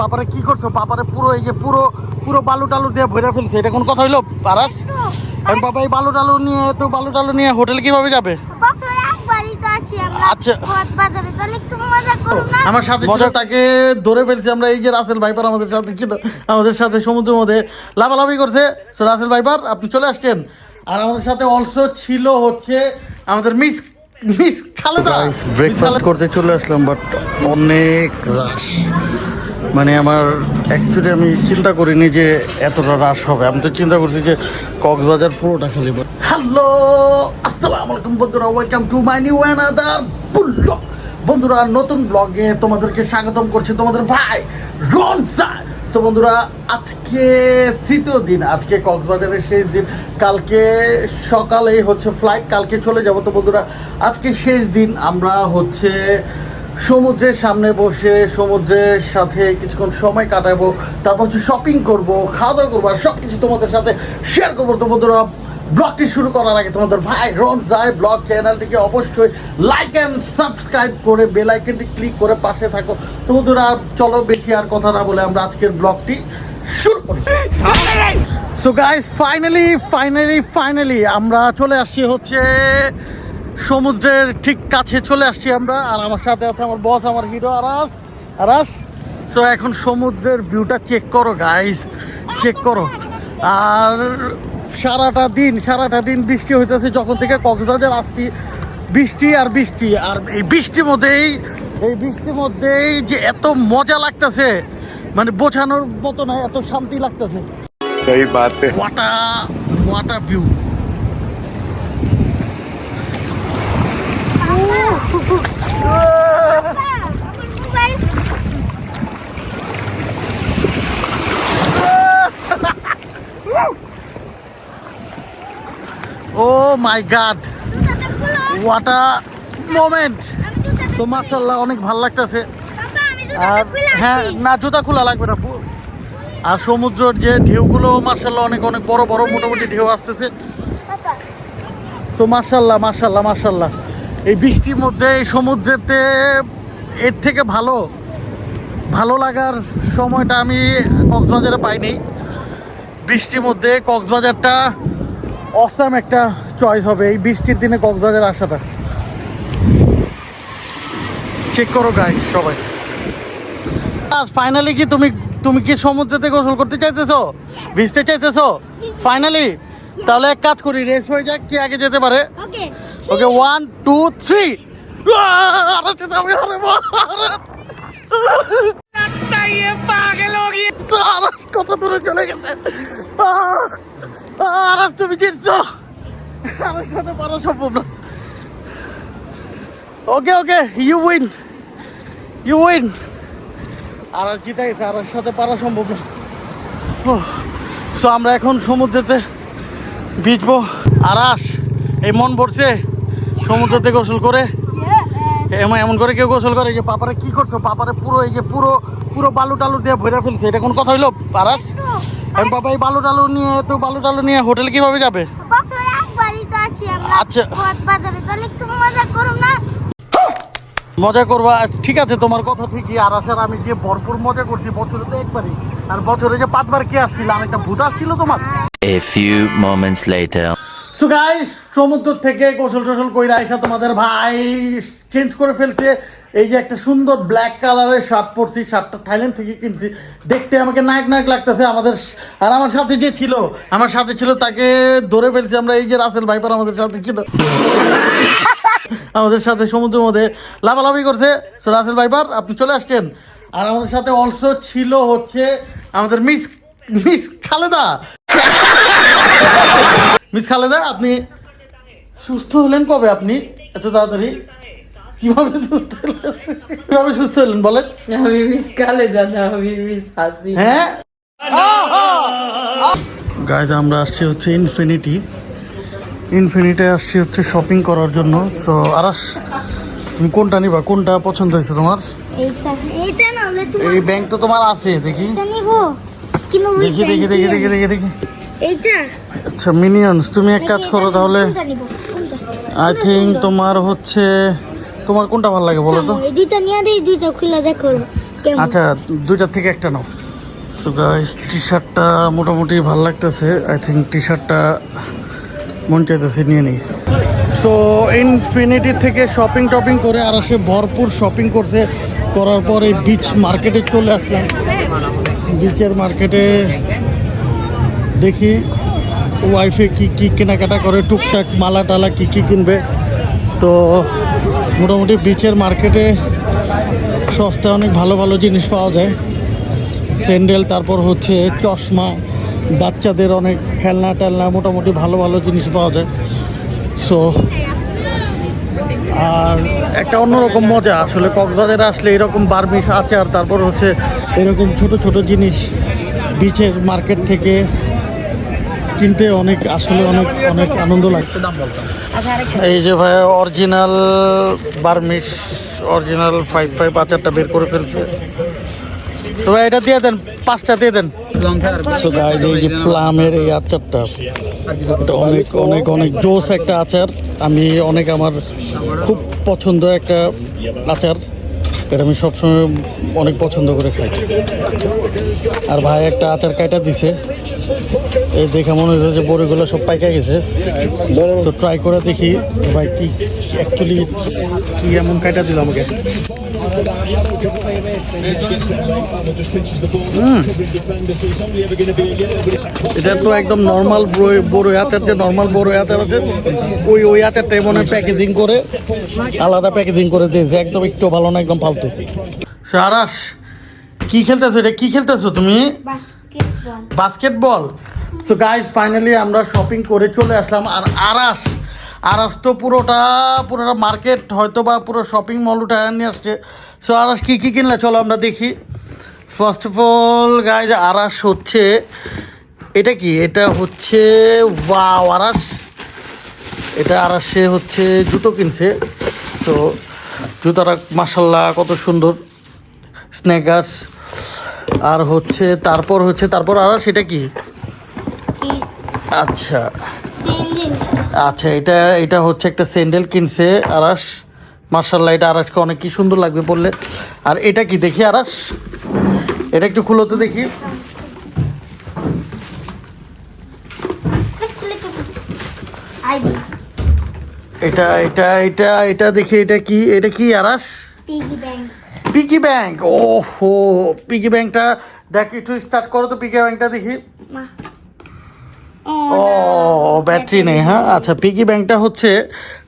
পাপারে কি করছ? পাপারে পুরো এই যে পুরো পুরো বালু টালু দিয়ে ভরে ফেলছে। এটা কোন কথা হইল? পারাস এখন বাবা এই বালু টালু নিয়ে তো বালু টালু নিয়ে হোটেলে কীভাবে যাবে? বাপরে একবারই তো আছি আমরা। আচ্ছা। আমার সাথে তাকে ধরে ফেলছি আমরা এই যে রাসেল ভাইপার আমাদের সাথে ছিল আমাদের সাথে সমুদ্রের মধ্যে লাভালাভি করছে। সো রাসেল ভাইপার আপনি চলে আসছেন। আর আমাদের সাথে অলসো ছিল হচ্ছে আমাদের মিস মিস খালেদা। ব্রেকফাস্ট করতে চলে আসলাম বাট অনেক রাশ মানে আমার অ্যাকচুয়ালি আমি চিন্তা করিনি যে এতটা রাশ হবে। আমি তো চিন্তা করছি যে কক্সবাজার পুরোটা খালি হ্যালো আসসালামু আলাইকুম বন্ধুরা welcome to my new another blog বন্ধুরা, নতুন ব্লগে তোমাদেরকে স্বাগতম করছি তোমাদের ভাই রনসা তো বন্ধুরা, আজকে তৃতীয় দিন, আজকে কক্সবাজারের শেষ দিন। কালকে সকালে হচ্ছে ফ্লাইট কালকে চলে যাব। তো বন্ধুরা, আজকে শেষ দিন, আমরা হচ্ছে সমুদ্রের সামনে বসে, সমুদ্রের সাথে কিছুক্ষণ সময় কাটাবো, তারপর হচ্ছে শপিং করব খাওয়া দাওয়া করব, আর সব কিছু তোমাদের সাথে শেয়ার করব। তো বন্ধুরা, ব্লগটি শুরু করার আগে তোমাদের ভাই রন যায় ব্লগ চ্যানেলটিকে অবশ্যই লাইক অ্যান্ড সাবস্ক্রাইব করে বেল আইকনটি ক্লিক করে পাশে থাকো। তো বন্ধুরা, আর চলো বেশি আর কথা না বলে আমরা আজকের ব্লগটি শুরু করি। So guys finally finally finally আমরা চলে আসছি হচ্ছে সমুদ্রের ঠিক কাছে চলে আসছি আমরা আর আমার সাথে আছে আমার বস আমার হিরো আরাস। আরাস? সো এখন সমুদ্রের ভিউটা চেক করো গাইস চেক করো। আর সারাটা দিন সারাটা দিন বৃষ্টি হইতেছে যখন থেকে কক্সবাজার আসছি বৃষ্টি আর বৃষ্টি। আর এই বৃষ্টির মধ্যেই এই বৃষ্টির মধ্যেই যে এত মজা লাগতেছে মানে বোঝানোর মতো না এত শান্তি লাগতেছে। সেই what a what a view oh my god what a moment তো মাশাল্লাহ অনেক ভালো লাগতেছে। আর হ্যাঁ না, জুতা খোলা লাগবে না আর সমুদ্রের যে ঢেউগুলো মার্শাল্লাহ অনেক অনেক বড় বড় মোটামুটি ঢেউ আসতেছে। তো মার্শাল্লাহ মার্শাল্লাহ মার্শাল্লাহ এই বৃষ্টির মধ্যে, এই সমুদ্রেতে এর থেকে ভালো ভালো লাগার সময়টা আমি কক্সবাজারে পাইনি। বৃষ্টির মধ্যে কক্সবাজারটা অসাম একটা চয়েস হবে এই বৃষ্টির দিনে কক্সবাজার আসাটা। চেক করো গাইস সবাই। আজ ফাইনালি কি তুমি তুমি কি সমুদ্রেতে গোসল করতে চাইতেছো? ভিজতে চাইতেছো? ফাইনালি তাহলে এক কাজ করি রেস হয়ে যাক, কি আগে যেতে পারে। Okay okay one two three কত দূরে চলে গেছে। আহ, আরাস তুমি জিতছো। আমার সাথে পারা সম্ভব না। Okay okay you win you win আর জিতে গেছে আর সাথে পারা সম্ভব না। সো আমরা এখন সমুদ্রেতে ভিজবো। আরাস এই মন পড়ছে সমুদ্রতে গোসল করে? এমন এমন করে কেউ গোসল করে? যে পাপারে কি করছ? পাপারে পুরো এই যে পুরো পুরো বালু টালু দিয়ে ভরে ফেলছে। এটা কোন কথা হইল পারাস? এখন বাবা এই বালু টালু নিয়ে তো বালু টালু নিয়ে হোটেলে কীভাবে যাবে? বাপরে একবারই তো আছি আমরা। আচ্ছা। মজা করুন না? মজা করবা? ঠিক আছে তোমার কথা ঠিকই। আর আসার আমি যে ভরপুর মজা করছি বছরে তো একবারই। আর বছরে যে পাঁচবার কে আসছিল? আর একটা ভূত আসছিল তোমার? A few moments later. So guys সমুদ্র থেকে গোসল টোসল কইরা আইসা তোমাদের ভাই চেঞ্জ করে ফেলছে। এই যে একটা সুন্দর ব্ল্যাক কালারের শার্ট পরছি শার্টটা থাইল্যান্ড থেকে কিনছি। দেখতে আমাকে নায়ক নায়ক লাগতেছে আমাদের আর আমার সাথে যে ছিল, আমার সাথে ছিল তাকে ধরে ফেলছি আমরা, এই যে রাসেল ভাইপার আমাদের সাথে ছিল। আমাদের সাথে সমুদ্রের মধ্যে লাভালাভি করছে। সো রাসেল ভাইপার, আপনি চলে আসছেন। আর আমাদের সাথে অলসো ছিল হচ্ছে আমাদের miss miss Khaleda. Miss Khaleda আপনি সুস্থ হলেন কবে আপনি? এত তাড়াতাড়ি? কীভাবে সুস্থ হলেন? কীভাবে সুস্থ হলেন বলেন? আমি মিস কালে দাদা আমি মিস হাসি হ্যাঁ? গাইজ আমরা আসছি হচ্ছে ইনফিনিটি ইনফিনিটে আসছি হচ্ছে শপিং করার জন্য। সো আরাস তুমি কোনটা নিবা? কোনটা পছন্দ হয়েছে তোমার? না এই ব্যাংক তো তোমার আছে দেখি। দেখি দেখি দেখি দেখি দেখি দেখি। এইটা? আচ্ছা মিনিয়ন্স তুমি এক কাজ করো তাহলে। আই থিঙ্ক তোমার হচ্ছে তোমার কোনটা ভালো লাগে বলো তো? এই দুইটা নিয়ে দিই দুইটা খুলে দেখো আচ্ছা দুইটার থেকে একটা নাও। সো গাইস টি শার্টটা মোটামুটি ভালো লাগতেছে। আই থিঙ্ক টি শার্টটা মন চাইতেছে নিয়ে নিই। সো ইনফিনিটি থেকে শপিং টপিং করে আর সে ভরপুর শপিং করছে। করার পর এই বিচ মার্কেটে চলে আসলাম। বিচের মার্কেটে দেখি ওয়াইফে কি কি কেনাকাটা করে, টুকটাক মালা টালা কি কি কিনবে। তো মোটামুটি বিচের মার্কেটে সস্তায় অনেক ভালো ভালো জিনিস পাওয়া যায়। স্যান্ডেল তারপর হচ্ছে চশমা, বাচ্চাদের অনেক খেলনা টেলনা মোটামুটি ভালো ভালো জিনিস পাওয়া যায়। সো আর একটা অন্যরকম মজা, আসলে কক্সবাজারে আসলে এরকম বার্মিস আছে, আর তারপর হচ্ছে এরকম ছোট ছোট জিনিস বিচের মার্কেট থেকে কিনতে অনেক আসলে অনেক অনেক আনন্দ লাগছে এই যে ভাই original Burmese original five five আচারটা বের করে ফেলছে। তো ভাই এটা দিয়ে দেন পাঁচটা দিয়ে দেন। So এই যে প্লামের এই আচারটা এটা অনেক অনেক অনেক জোস একটা আচার। আমি অনেক আমার খুব পছন্দ একটা আচার। এটা আমি সবসময় অনেক পছন্দ করে খাই। আর ভাই একটা আচার কাটা দিছে। এই দেখে মনে হচ্ছে যে বড়িগুলো সব পাইকা গেছে। তো ট্রাই করে দেখি ভাই কি অ্যাকচুয়ালি কি এমন কাটা দিল আমাকে। এটা তো একদম নর্মাল বড় হাতের যে নর্মাল বড় হাতের আছে ওই ওই হাতেরটাই মনে প্যাকেজিং করে আলাদা প্যাকেজিং করে দিয়েছে একদম একটু ভালো না একদম ফালতু। সারাস কি খেলতেছো এটা? কি খেলতেছো তুমি? বাস্কেটবল? সো গাইজ ফাইনালি আমরা শপিং করে চলে আসলাম। আর আরাস আরাস তো পুরোটা পুরোটা মার্কেট হয়তো বা পুরো শপিং মল উঠে নিয়ে আসছে। সো আরাস কী কী কিনলে? চলো আমরা দেখি। ফার্স্ট অফ অল গাইজ আরাস হচ্ছে, এটা কি? এটা হচ্ছে ওয়াও আরাস। এটা আরাসে হচ্ছে জুতো কিনছে। তো জুতোটা মাসাল্লাহ কত সুন্দর। স্ন্যাকার্স আর হচ্ছে, তারপর হচ্ছে, তারপর আর সেটা কি কি? আচ্ছা। আচ্ছা এটা এটা হচ্ছে একটা স্যান্ডেল কিনছে আরাস মার্শাল্লাহ এটা আরাসকে অনেক কি সুন্দর লাগবে বললে আর এটা কি দেখি আরাস এটা একটু খুলো তো দেখি। এটা এটা এটা এটা দেখি এটা কি এটা কি আরাস ব্যাংক। পিকি ব্যাংক ওহো পিকি ব্যাংকটা দেখ একটু স্টার্ট করো তো পিকি ব্যাংকটা দেখি। মা। ও ব্যাটারি নেই হ্যাঁ? আচ্ছা পিকি ব্যাংকটা হচ্ছে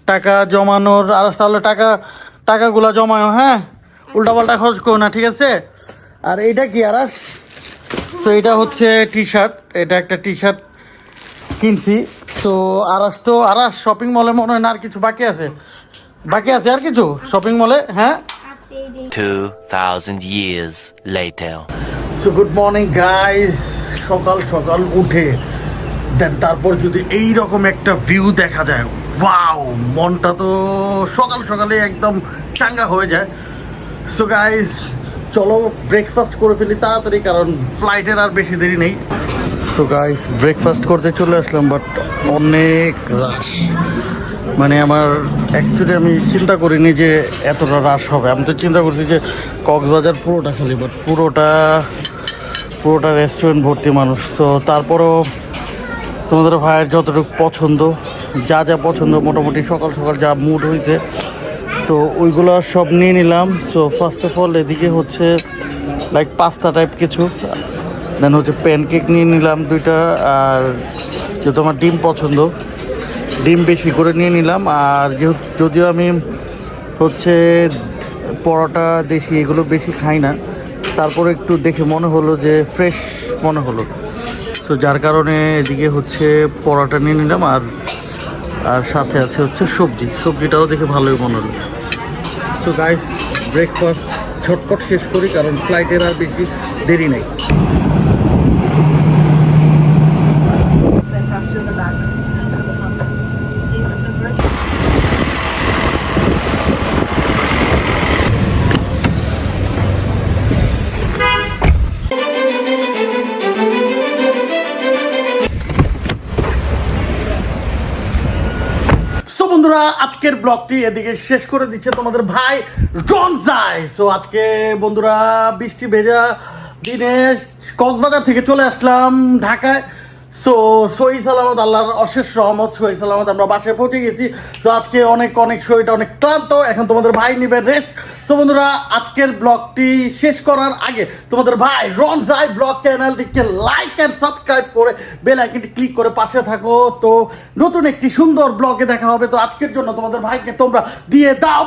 টাকা জমানোর আর তাহলে টাকা টাকাগুলো জমাও হ্যাঁ? উল্টাপাল্টা খরচ করো না ঠিক আছে? আর এইটা কি আর তো এটা হচ্ছে টি শার্ট এটা একটা টি শার্ট কিনছি। তো আরাস তো আরাস শপিং মলে মনে হয় না আর কিছু বাকি আছে? বাকি আছে আর কিছু? শপিং মলে হ্যাঁ? আপনি এই যে 2,000 years later. So good morning guys সকাল সকাল উঠে দেন তারপর যদি এই রকম একটা ভিউ দেখা যায় ওয়াও মনটা তো সকাল সকালে একদম চাঙ্গা হয়ে যায়। সো গাইজ চলো ব্রেকফাস্ট করে ফেলি তাড়াতাড়ি, কারণ ফ্লাইটের আর বেশি দেরি নেই। সো গাইজ ব্রেকফাস্ট করতে চলে আসলাম বাট অনেক রাশ মানে আমার অ্যাকচুয়ালি আমি চিন্তা করিনি যে এতটা রাশ হবে। আমি তো চিন্তা করছি যে কক্সবাজার পুরোটা খালি বাট পুরোটা পুরোটা রেস্টুরেন্ট ভর্তি মানুষ। তো তারপরও তোমাদের ভাইয়ের যতটুকু পছন্দ, যা যা পছন্দ, মোটামুটি সকাল সকাল যা মুড হয়েছে, তো ওইগুলো সব নিয়ে নিলাম। সো ফার্স্ট অফ অল এদিকে হচ্ছে লাইক পাস্তা টাইপ কিছু দেন হচ্ছে প্যানকেক নিয়ে নিলাম দুইটা, আর যেহেতু আমার ডিম পছন্দ, ডিম বেশি করে নিয়ে নিলাম। আর যেহেতু যদিও আমি হচ্ছে পরোটা, দেশি এগুলো বেশি খাই না, তারপরে একটু দেখে মনে হলো যে ফ্রেশ মনে হলো। সো যার কারণে এদিকে হচ্ছে পরোটা নিয়ে নিলাম আর আর সাথে আছে হচ্ছে সবজি। সবজিটাও দেখে ভালোই মনে হলো। সো গাইস ব্রেকফাস্ট ঝটপট শেষ করি, কারণ ফ্লাইটের আর বেশি দেরি নেই। বন্ধুরা আজকের ব্লগটি এদিকে শেষ করে দিচ্ছে তোমাদের ভাই রনজাই সো আজকে বন্ধুরা বৃষ্টি ভেজা দিনে কক্সবাজার থেকে চলে আসলাম ঢাকায়। সো সহি সালামত, আল্লাহর অশেষ রহমত সহি সালামত আমরা বাসায় পৌঁছে গেছি। তো আজকে অনেক অনেক শরীরটা অনেক ক্লান্ত। এখন তোমাদের ভাই নিবে রেস্ট তো বন্ধুরা, আজকের ব্লগটি শেষ করার আগে তোমাদের ভাই রনজাই ব্লগ চ্যানেলটিকে লাইক অ্যান্ড সাবস্ক্রাইব করে বেল আইকনটি ক্লিক করে পাশে থাকো। তো নতুন একটি সুন্দর ব্লগে দেখা হবে। তো আজকের জন্য তোমাদের ভাইকে তোমরা দিয়ে দাও।